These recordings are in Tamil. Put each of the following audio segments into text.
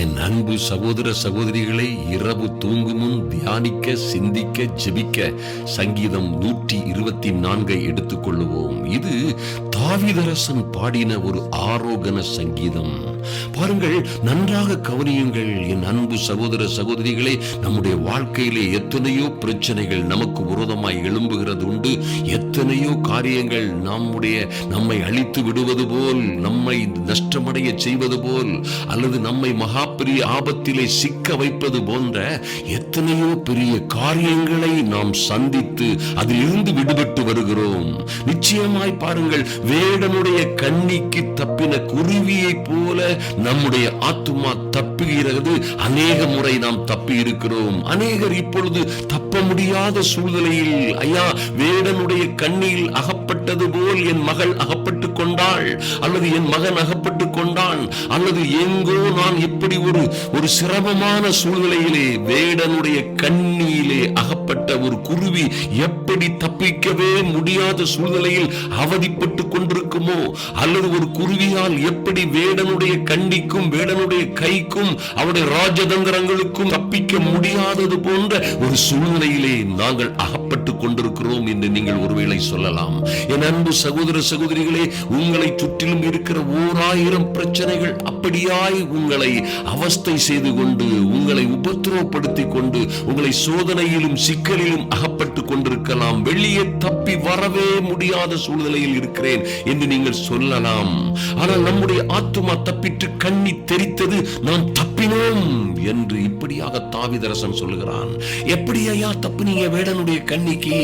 என் அன்பு சகோதர சகோதரிகளை இரவு தூங்கும் முன் தியானிக்க சிந்திக்க ஜெபிக்க சங்கீதம் நூற்றி இருபத்தி நான்கை எடுத்துக்கொள்ளுவோம். இது தாவிதரசன் பாடின ஒரு ஆரோகண சங்கீதம். பாருங்கள் நன்றாக கவனியுங்கள் என் அன்பு சகோதர சகோதரிகளே நம்முடைய வாழ்க்கையிலே எத்தனையோ பிரச்சனைகள் நமக்கு விரோதமாய் எழும்புகிறது உண்டு. எத்தனையோ காரியங்கள் நம்முடைய நம்மை அழித்து விடுவது போல் நம்மை நஷ்டமடைய செய்வது போல் அல்லது நம்மை மகா பெரிய ஆபத்திலே சிக்க வைப்பது போன்ற எத்தனையோ பெரிய காரியங்களை நாம் சந்தித்து அதிலிருந்து விடுபட்டு வருகிறோம். நிச்சயமாய் பாருங்கள் வேடனுடைய கண்ணிக்கு தப்பின குருவியைப் போல நம்முடைய ஆத்துமா தப்புகிறது. அநேக முறை நாம் தப்பி இருக்கிறோம் அநேகர் இப்பொழுது தப்ப முடியாத சூழ்நிலையில் ஐயா வேடனுடைய கண்ணியில் அகப்ப அகப்பட்டது போல் என் மகள் அகப்பட்டு கொண்டாள். அல்லது என் மகன் அகப்பட்டு கொண்டான். அல்லது எங்கோ நான் இப்படி ஒரு ஒரு சிரமமான சூழ்நிலையிலே வேடனுடைய கண்ணியிலே அகப்பட்ட ஒரு குருவி எப்படி தப்பிக்கவே முடியாத சூழ்நிலையில் அவதிப்பட்டு கொண்டிருக்குமோ? அல்லது ஒரு குருவியால் எப்படி வேடனுடைய கண்ணிக்கும் வேடனுடைய கைக்கும் அவருடைய ராஜதந்திரங்களுக்கும் தப்பிக்க முடியாதது போன்ற ஒரு சூழ்நிலையிலே நாங்கள் அகப்பட்டு கொண்டிருக்கிறோம் என்று நீங்கள் ஒருவேளை சொல்லலாம். என் அன்பு சகோதர சகோதரிகளே உங்களை சுற்றிலும் இருக்கிற ஓர் ஆயிரம் பிரச்சனைகள் அப்படியாய் உங்களை அவஸ்தை செய்து கொண்டு உங்களை உபத்திரவப்படுத்திக் கொண்டு உங்களை சோதனையிலும் சிக்கலிலும் அகப்பட்டு கொண்டிருக்கலாம். வெளியே தப்பி வரவே முடியாத சூழ்நிலையில் இருக்கிறேன் என்று நீங்கள் சொல்லலாம். ஆனால் நம்முடைய ஆத்மா தப்பிட்டு கண்ணி தெரித்தது நாம் தப்பினோம் என்று இப்படியாக தாவிதரசன் சொல்லுகிறான். எப்படி ஐயா தப்புனீங்க வேடனுடைய கண்ணிக்கு?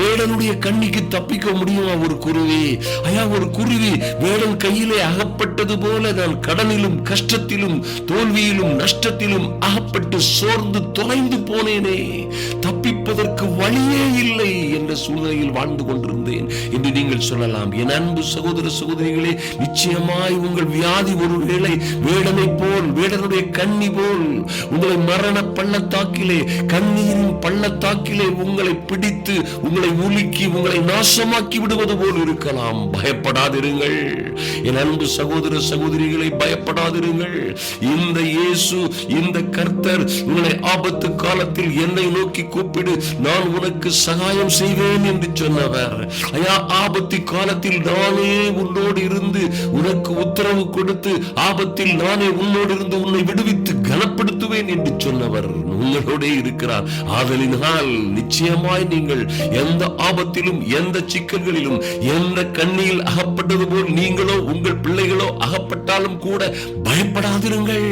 வேடனுடைய கண்ணிக்கு தப்பிக்க முடியும்? ஒரு குருவி. ஐயா ஒரு குருவி. வேடன் கையிலே அகப்பட்டது போல நான் கடனிலும் கஷ்டத்திலும் தோல்வியிலும் நஷ்டத்திலும் அகப்பட்டு சோர்ந்து தொலைந்து போனேனே. தப்பிப்பதற்கு வழியே இல்லை என்ற சூழ்நிலையில் வாழ்ந்து கொண்டிருந்தேன் என்று நீங்கள் சொல்லலாம். என் அன்பு சகோதர சகோதரிகளே நிச்சயமாய் உங்கள் வியாதி ஒருவேளை வேடனை போல் வேடனுடைய கண்ணி போல் உங்களை மரண பள்ளத்தாக்கிலே கண்ணீரின் பள்ளத்தாக்கிலே உங்களை பிடித்து உங்களை உலுக்கி உங்களை நாசமாக்கி போவது போல் இருக்கலாம். பயப்படாதிருங்கள். என் அன்பு சகோதர சகோதரிகளை பயப்படாதிருங்கள். இந்த இயேசு இந்த கர்த்தர் உங்களை ஆபத்து காலத்தில் என்னை நோக்கி கூப்பிடு. நான் உனக்கு சகாயம் செய்வேன் என்று சொன்னவர். ஐயா ஆபத்து காலத்தில் நானே உன்னோடு இருந்து உனக்கு உத்தரவு கொடுத்து ஆபத்தில் நானே உன்னோடு இருந்து உன்னை விடுவித்து கனப்படுத்துவேன் என்று சொன்னவர் உங்களோட இருக்கிறார். ஆதலினால் நிச்சயமாய் நீங்கள் எந்த ஆபத்திலும் எந்த சிக்கல்களிலும் எந்த கண்ணியில் அகப்பட்டது போல் நீங்களோ உங்கள் பிள்ளைகளோ அகப்பட்டாலும் கூட பயப்படாதிருங்கள்.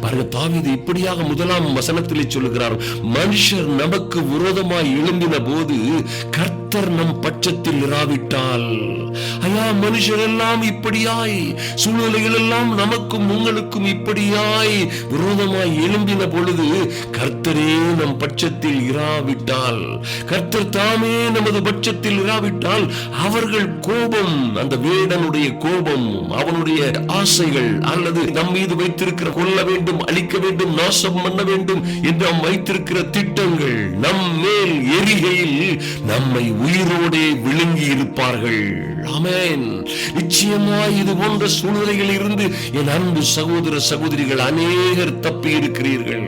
பாருங்க தாவிது இப்படியாக முதலாம் வசனத்திலே சொல்லுகிறார் மனுஷர் நமக்கு விரோதமாய் எழும்பின போது கர்த்தர் நம் பட்சத்தில் இராவிட்டால். ஐயா மனுஷர் எல்லாம் இப்படியாய் சூழ்நிலைகள் எல்லாம் நமக்கும் உங்களுக்கும் இப்படியாய் விரோதமாய் எழும்பின பொழுது கர்த்தரே நம் பட்சத்தில் இராவிட்டால். கர்த்தர் தாமே நமது பட்சத்தில் இராவிட்டால் அவர்கள் கோபம் அந்த வேடனுடைய கோபம் அவனுடைய ஆசைகள் அல்லது நம் மீது வைத்திருக்கிற கொல்ல வேண்டும் அழிக்க வேண்டும் நாசம் பண்ண வேண்டும் என்று நாம் வைத்திருக்கிற திட்டங்கள் நம் மேல் எரிகையில் நம்மை உயிரோடே விழுங்கி இருப்பார்கள். அமேன் நிச்சயமாய் இது போன்ற சூழ்நிலைகளில் இருந்து என் அன்பு சகோதர சகோதரிகள் அநேகர் தப்பி இருக்கிறீர்கள்.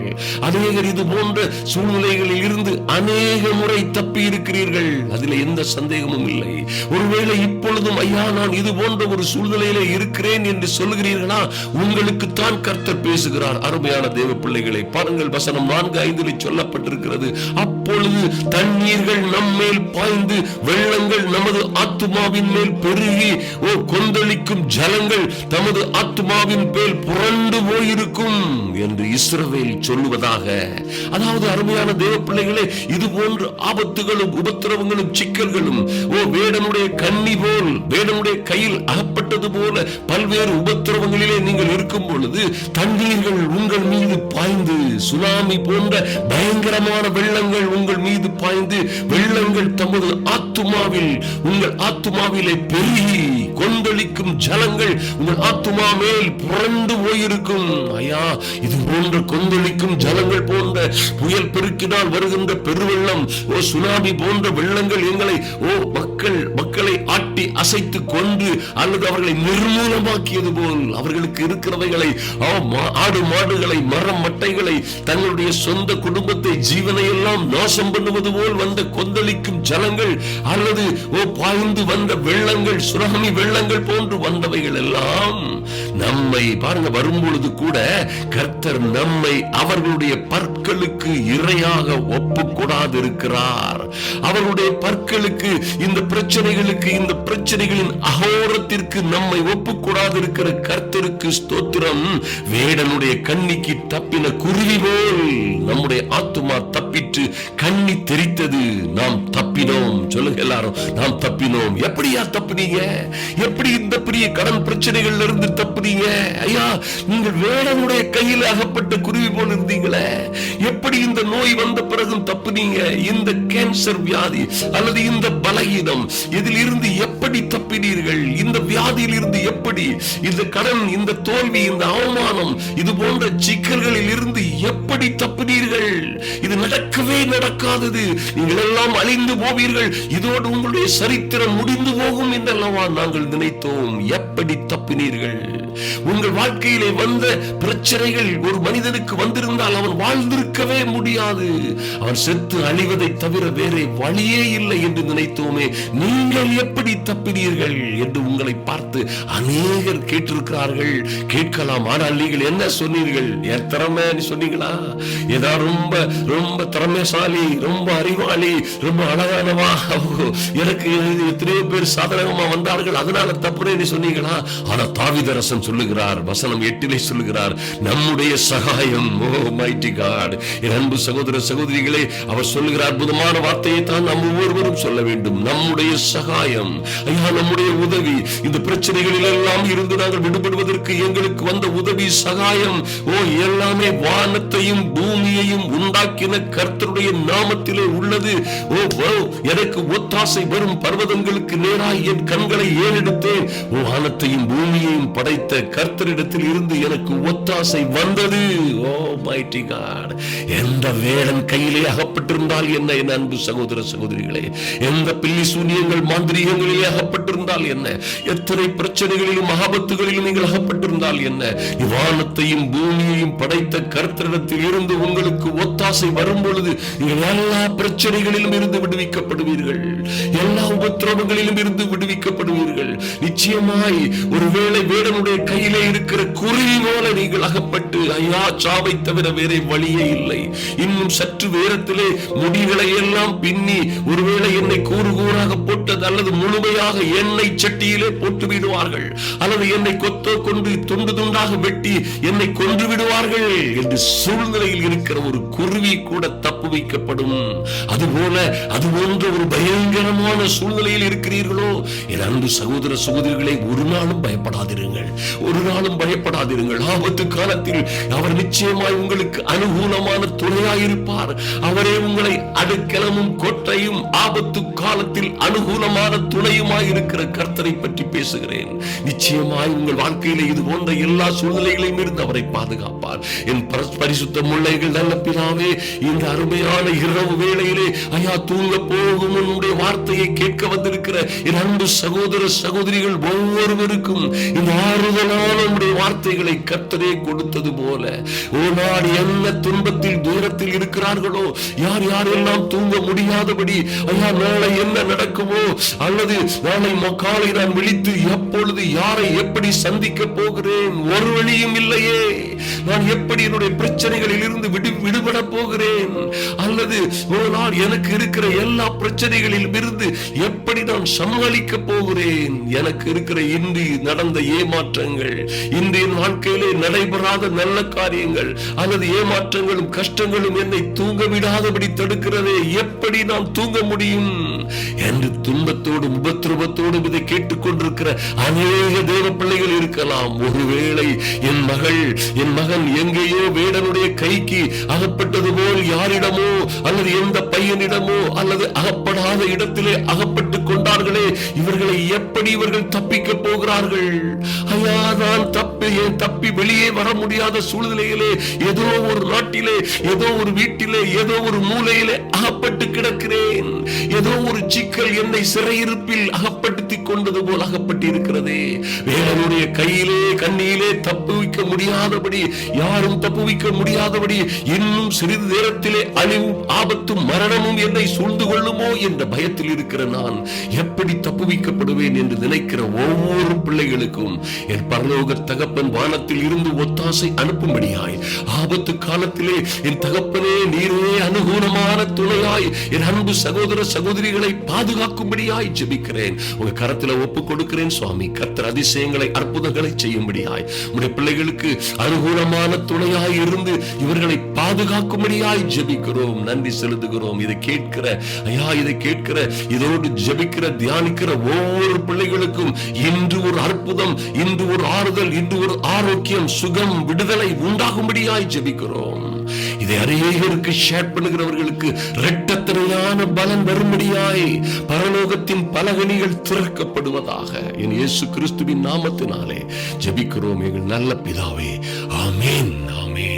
அநேகர் இது போன்ற சூழ்நிலைகளில் இருந்து அநேக முறை தப்பி இருக்கிறீர்கள். அதில் எந்த சந்தேகமும் இல்லை. ஒருவேளை இப்பொழுதும் ஐயா நான் இது போன்ற ஒரு சூழ்நிலையில இருக்கிறேன் என்று சொல்லுகிறீர்களா? உங்களுக்கு தான் கர்த்தர் பேசுகிறார். அருமையான தேவ பிள்ளைகளை பாருங்கள் வசனம் நான்கு ஐந்தில் சொல்லப்பட்டிருக்கிறது. அப்பொழுது தண்ணீர்கள் நம்மேல் பாய்ந்து வெள்ளங்கள் நமது ஆத்மாவின் மேல் பெருகி ஓ கொந்தளிக்கும் ஜலங்கள் தமது ஆத்மாவின் மேல் புரண்டு போயிருக்கும் என்று இஸ்ரவேல் சொல்லுவதாக. அதாவது அருமையான தேவ பிள்ளைகளே இது போன்ற ஆபத்துகளும் உபத்திரவங்களும் சிக்கல்களும் ஓ வேடனுடைய கண்ணி போல் வேடனுடைய கையில் அகப்பட்டது போல பல்வேறு உபத்திரவங்களிலே நீங்கள் இருக்கும் பொழுது தண்ணீர்கள் உங்கள் மீது பாய்ந்து சுனாமி போன்ற பயங்கரமான வெள்ளங்கள் உங்கள் மீது பாய்ந்து வெள்ளங்கள் தமது ஆத்துமாவில் உங்கள் ஆத்துமாவிலே பெருகி கொந்தளிக்கும் ஜலங்கள் உங்கள் ஆத்துமா மேல் புரண்டு போயிருக்கும். ஐயா இது போன்ற கொந்தளிக்கும் ஜலங்கள் போன்ற புயல் பெருக்கினால் வருகின்ற பெருவெள்ளம் ஓ சுனாமி போன்ற வெள்ளங்கள் எங்களை ஓ மக்கள் மக்களை ஆட்சி ஆட்டி அசைத்து கொண்டு அல்லது அவர்களை நிர்மூலமாக்கியது போல் அவர்களுக்கு இருக்கிறவைகளை ஆடு மாடுகளை மரம் மட்டைகளை தங்களுடைய சொந்த குடும்பத்தை ஜீவனை எல்லாம் நாசம் பண்ணுவது போல் வந்த கொந்தளிக்கும் ஜலங்கள் அல்லது ஓ பாய்ந்து வந்த வெள்ளங்கள் சுரகமி வெள்ளங்கள் போன்று வந்தவைகள் எல்லாம் நம்மை பாருங்க வரும்பொழுது கூட கர்த்தர் நம்மை அவர்களுடைய பற்களுக்கு இரையாக ஒப்பு கூடாது இருக்கிறார் அவர்களுடைய பற்களுக்கு இந்த பிரச்சனைகளுக்கு இந்த பிரச்சனைகளின் அகோரத்திற்கு நம்மை ஒப்புக்கூடாது இருக்கிற கர்த்தருக்கு ஸ்தோத்திரம். வேடனுடைய கண்ணிக்கு தப்பின குருவி போல் நம்முடைய ஆத்துமா தப்பிட்டு கண்ணி தெரித்தது. நாம் தப்பினோம். சொல்லுங்க எல்லாரும் நாம் தப்பினோம். எப்படியா தப்பினீங்க? எப்படி இந்த பெரிய கடன் பிரச்சனைகள் இருந்து தப்புறீங்க ஐயா நீங்கள் வேடனுடைய கையில் அகப்பட்ட குருவி போல் இருந்தீங்களே எப்படி இந்த நோய் வந்த பிறகும் தப்புனீங்க? இந்த கேன்சர் வியாதி அல்லது இந்த பலகீனம் இதில் இருந்து எப்படி தப்பினீர்கள்? இந்த வியாதியில் இருந்து எப்படி? இந்த கடன் இந்த தோல்வி இந்த அவமானம் இது போன்ற சிக்கல்களில் இருந்து எப்படி தப்புனீர்கள். இது நடக்கவே நடக்காதது. நீங்கள் எல்லாம் அழிந்து போவீர்கள். இதோடு உங்களுடைய சரித்திரம் முடிந்து போகும் என்றல்லவா நாங்கள் நினைத்தோம். எப்படி தப்பினீர்கள்? உங்கள் வாழ்க்கையிலே வந்த பிரச்சனைகள் ஒரு மனிதனுக்கு வந்திருந்தால் அவன் வாழ்ந்திருக்கவே முடியாது. அவன் செத்து அழிவதை தவிர வேறே வழியே இல்லை என்று நினைத்தோமே. நீங்கள் எப்படி தப்பினீர்கள் என்று உங்களை பார்த்து அநேகர் கேட்டிருக்கிறார்கள். கேட்கலாம். ஆனால் நீங்கள் என்ன சொன்னீர்கள்? என் சொன்னீங்களா? ஏதா ரொம்ப ரொம்ப திறமைசாலி ரொம்ப அறிவாளி ரொம்ப அழகானவா எனக்கு எத்தனையோ பேர் சாதகமா வந்தார்கள். அதனால தப்புறேன்னு சொன்னீங்களா? ஆனா தாவிதரசன் சொல்லுகிறார் வசனம் எட்டிலே சொல்லுகிறார் நம்முடைய சகாயம் ஓ மைட்டி காட். என் அன்பு சகோதர சகோதரிகளே அவர் சொல்லுகிற அற்புதமான வார்த்தையை தான் நாம் ஒவ்வொருவரும் சொல்ல வேண்டும். நம்முடைய சகாயம் ஐயா நம்முடைய உதவி. இந்த பிரச்சனைகளில் எல்லாம் இருந்து நாங்கள் விடுபடுவதற்கு எங்களுக்கு வந்த உதவி சகாயம். ஓ எல்லாமே வானத்தையும் வானத்தையும் பூமியையும் உண்டாக்கின கர்த்தருடைய நாமத்திலே உள்ளது. ஓ ஓ, எனக்கு ஒத்தாசை வரும் பர்வதங்களுக்கு நேராய் என் கண்களை ஏறெடுத்தேன். ஓ வானத்தையும் பூமியையும் படைத்த கர்த்தரிடத்தில் இருந்து எனக்கு ஒத்தாசை வந்தது. ஓ மைட்டி காட் எந்த வேடன் கையிலே அகப்பட்டிருந்தால் என்ன என் அன்பு சகோதர சகோதரிகளே? எந்த பில்லி சூன்யங்கள் மாந்திரிகங்களிலே அகப்பட்டிருந்தால் என்ன? எத்தனை பிரச்சனைகளிலும் ஆபத்துகளிலும் நீங்கள் அகப்பட்டிருந்தால் என்ன? வானத்தையும் பூமியையும் படைத்த கர்த்தரிடத்தில் இருந்து உங்களுக்கு ஒத்தாசை வரும் பொழுது நீங்கள் எல்லா பிரச்சனைகளிலும் இருந்து விடுவிக்கப்படுவீர்கள். எல்லா உபத்திரவங்களிலும் இருந்து விடுவிக்கப்படுவீர்கள். நிச்சயமாய் ஒருவேளை வேடனுடைய கையிலே இருக்கிற குறி போல நீங்கள் அகப்பட்டு ஐயா சாவை தவிர வேற வழியே இல்லை. இன்னும் சற்று வேரத்திலே முடிகளை எல்லாம் பின்னி ஒருவேளை என்னை கூறு கூறாக போட்டது அல்லது முழுமையாக எண்ணெய் சட்டியிலே போட்டு விடுவார்கள். அல்லது என்னை கொத்தோ கொண்டு துண்டு துண்டாக வெட்டி என்னை கொன்று விடுவார்கள் என்று சூழ்நிலையில் இருக்கிற ஒரு குருவி கூட தப்பு வைக்கப்படும். அதுபோல அது போன்ற ஒரு பயங்கரமான சூழ்நிலையில் இருக்கிறீர்களோ? என் அன்பு சகோதர சகோதரிகளை ஒரு நாளும் பயப்படாதிருங்கள். ஒரு நாளும் பயப்படாதிருங்கள். ஆபத்து காலத்தில் அவர் நிச்சயமாய் உங்களுக்கு அனுகூலமான துணையாயிருப்பார். அவரே உங்களை அடுக்கலமும் கொட்டையும் ஆபத்து காலத்தில் அனுகூலமான துணையுமாய் இருக்கிற கர்த்தரை பற்றி பேசுகிறேன். நிச்சயமாய் உங்கள் வாழ்க்கையில இது போன்ற எல்லா சூழ்நிலைகளையும் இருந்து அவரை பாதுகாப்பார். என் பர- பரிசுத்த முல்லைகள் நல்ல பிதாவே இந்த அருமையான இரவு வேளையிலே ஐயா தூங்க போகும் உன்னுடைய வார்த்தையை கேட்க வந்திருக்கிற என் அன்பு சகோதர சகோதரிகள் ஒவ்வொருவருக்கும் இந்த ஆறுதலான உடைய வார்த்தைகளை கத்தரே கொடுத்தது போல. ஓ நாள் என்ன துன்பத்தில் தூரத்தில் இருக்கிறார்களோ யார் யாரெல்லாம் தூங்க முடியாதபடி ஐயா நாளை என்ன நடக்குமோ அல்லது நாளை ம- காலை நான் விழித்து எப்பொழுது யாரை எப்படி சந்திக்க போகிறேன் ஒரு வழியும் இல்லையே. நான் எப்படி என்னுடைய பிரச்சனைகளில் இருந்து விடு விடுபட போகிறேன்? அல்லது ஒரு நாள் எனக்கு இருக்கிற எல்லா பிரச்சனைகளிலும் இருந்து எப்படி நான் சமாளிக்க போகிறேன்? எனக்கு இருக்கிற இன்று நடந்த ஏமாற்றங்கள் இன்றைய வாழ்க்கையிலே நடைபெறாத நல்ல காரியங்கள் அல்லது ஏமாற்றங்களும் கஷ்டங்களும் என்னை தூங்க விடாதபடி தடுக்கிறதே எப்படி நான் தூங்க முடியும்? என்று துன்பத்தோடும் உபத்திரவத்தோடும் இதை கேட்டுக்கொண்டிருக்க இருக்கிற அநேக தேவ பிள்ளைகள் இருக்கலாம். ஒருவேளை என் மகள் என் மகன் எங்கேயோ வேடனுடைய கைக்கு அகப்பட்டது போல் யாரிடமோ அல்லது எந்த பையனிடமோ அல்லது அகப்படாத இடத்திலே அகப்பட்டு கொண்டார்களே இவர்களை எப்படி இவர்கள் தப்பிக்க போகிறார்கள்? ஐயா நான் தப்பி ஏன் தப்பி வெளியே வர முடியாத சூழ்நிலையிலே ஏதோ ஒரு நாட்டிலே ஏதோ ஒரு வீட்டிலே ஏதோ ஒரு மூலையிலே அகப்பட்டு கிடக்கிறேன். ஏதோ ஒரு சிக்கல் என்னை சிறையிருப்பில் அகப்படுத்திக் கொண்டது போல் அகப்பட்டு இருக்கிறதே வேடனுடைய கையிலே கண்ணியிலே தப்புவிக்க முடியாதபடி யாரும் தப்புவிக்க முடியாதபடி இன்னும் சிறிது நேரத்திலே அழிவும் ஆபத்தும் மரணமும் என்னை சூழ்ந்து கொள்ளுமோ என்ற பயத்தில் இருக்கிற நான் எப்படி தப்புவிக்கப்படுவேன் என்று நினைக்கிற ஒவ்வொரு பிள்ளைகளுக்கும் என் பரலோக தகப்பன் வானத்தில் இருந்து ஒத்தாசை அனுப்பும்படியாய் ஆபத்து காலத்திலே என் தகப்பனே நீரே அனுகூலமான துணையாய் என் அன்பு சகோதர சகோதரிகளை பாதுகாக்கும்படியாய் ஜெபிக்கிறேன். உங்க கரத்தில் ஒப்பு கொடுக்கிறேன் சுவாமி. கர்த்தர் அதிசயங்களை அற்புதங்களை செய்யும்படியாய் உடைய பிள்ளைகளுக்கு அனுகூலமான துணையாய் இருந்து இவர்களை பாதுகாக்கும்படியாய் ஜெபிக்கிறோம். நன்றி செலுத்துகிறோம். இதை கேட்கிற ஐயா இதை கேட்கிற இதோடு ஜெபிக்கிற தியானிக்கிற ஒவ்வொரு பிள்ளைகளுக்கும் இன்று ஒரு அற்புதம் இன்று ஒரு ஆறுதல் இன்று ஒரு ஆரோக்கியம் சுகம் விடுதலை உண்டாகும்படியாய் ஜெபிக்கிறோம். இதை அநேகருக்கு ஷேர் பண்ணுகிறவர்களுக்கு இரட்டத்திரையான பலன் வரும்படியாய் பரலோகத்தின் பலகணிகள் திறக்கப்படுவதாக என் இயேசு கிறிஸ்துவின் நாமத்தினாலே ஜெபிக்கிறோம் எங்கள் நல்ல பிதாவே. ஆமேன் ஆமேன்.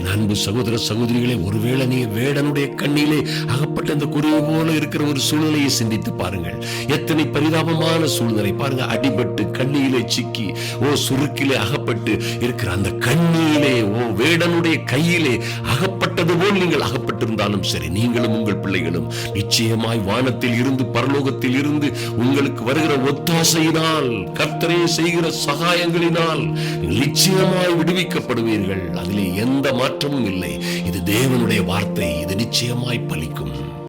என் அன்பு சகோதர சகோதரிகளே ஒருவேளை நீ வேடனுடைய கண்ணிலே அகப்பட்ட அந்த குருவி போல இருக்கிற ஒரு சூழ்நிலையை சிந்தித்து பாருங்கள். எத்தனை பரிதாபமான சூழ்நிலை. பாருங்க அடிபட்டு கண்ணியிலே சிக்கி ஓ சுருக்கிலே அகப்பட்டு இருக்கிற அந்த கண்ணியிலே ஓ வேடனுடைய கையிலே அகப்பட்டது போல் நீங்கள் அகப்பட்டிருந்தாலும் சரி நீங்களும் உங்கள் பிள்ளைகளும் நிச்சயமாய் வானத்தில் இருந்து பரலோகத்தில் இருந்து உங்களுக்கு வருகிற ஒத்தாசையினால் கர்த்தரே செய்கிற சகாயங்களினால் நிச்சயமாய் விடுவிக்கப்படுவீர்கள். அதிலே எந்த மாற்றமும் இல்லை. இது தேவனுடைய வார்த்தை. இது நிச்சயமாய் பலிக்கும்.